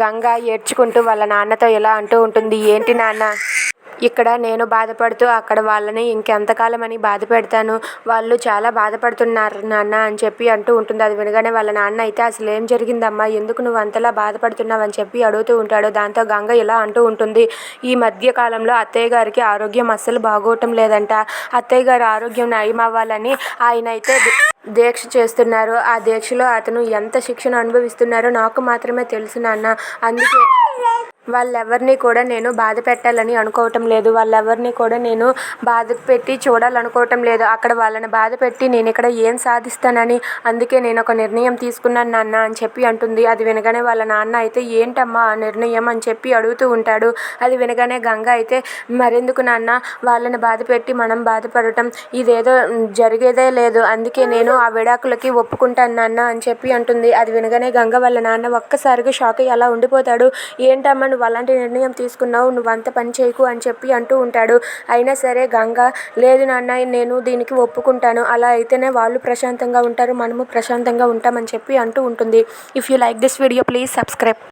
గంగ ఏడ్చుకుంటూ వాళ్ళ నాన్నతో ఇలా అంటూ ఉంటుంది ఏంటి నాన్న? ఇక్కడ నేను బాధపడుతూ అక్కడ వాళ్ళని ఇంకెంతకాలం అని బాధ పెడతాను? వాళ్ళు చాలా బాధపడుతున్నారు నాన్న అని చెప్పి అంటూ ఉంటుంది. అది వినగానే వాళ్ళ నాన్న అయితే అసలు ఏం జరిగిందమ్మా? ఎందుకు నువ్వు అంతలా బాధపడుతున్నావు? అని చెప్పి అడుగుతూ ఉంటాడు. దాంతో గంగ ఇలా అంటూ ఉంటుంది ఈ మధ్య కాలంలో అత్తయ్య గారికి ఆరోగ్యం అస్సలు బాగోవటం లేదంట. అత్తయ్య గారి ఆరోగ్యం నయం అవ్వాలని ఆయన అయితే దీక్ష చేస్తున్నారు. ఆ దీక్షలో అతను ఎంత శిక్షణ అనుభవిస్తున్నారో నాకు మాత్రమే తెలుసు నాన్న. అందుకే వాళ్ళెవరిని కూడా నేను బాధ పెట్టాలని అనుకోవటం లేదు. వాళ్ళెవరిని కూడా నేను బాధ పెట్టి చూడాలనుకోవటం లేదు. అక్కడ వాళ్ళని బాధ పెట్టి నేను ఇక్కడ ఏం సాధిస్తానని అందుకే నేను ఒక నిర్ణయం తీసుకున్నాను నాన్న అని చెప్పి అంటుంది. అది వినగానే వాళ్ళ నాన్న అయితే ఏంటమ్మా ఆ నిర్ణయం? అని చెప్పి అడుగుతూ ఉంటాడు. అది వినగానే గంగ అయితే మరెందుకు నాన్న? వాళ్ళని బాధ పెట్టి మనం బాధపడటం ఇదేదో జరిగేదే లేదు. అందుకే నేను ఆ విడాకులకి ఒప్పుకుంటాను నాన్న అని చెప్పి అంటుంది. అది వినగానే గంగ వాళ్ళ నాన్న ఒక్కసారిగా షాక్ అయ్యి అలా ఉండిపోతాడు. ఏంటమ్మా నువ్వు అలాంటి నిర్ణయం తీసుకున్నావు నువ్వు అంత పని చేయకు అని చెప్పి అంటూ ఉంటాడు. అయినా సరే గంగ లేదు నాన్న నేను దీనికి ఒప్పుకుంటాను. అలా అయితేనే వాళ్ళు ప్రశాంతంగా ఉంటారు మనము ప్రశాంతంగా ఉంటామని చెప్పి అంటూ ఉంటుంది. If you like this video please subscribe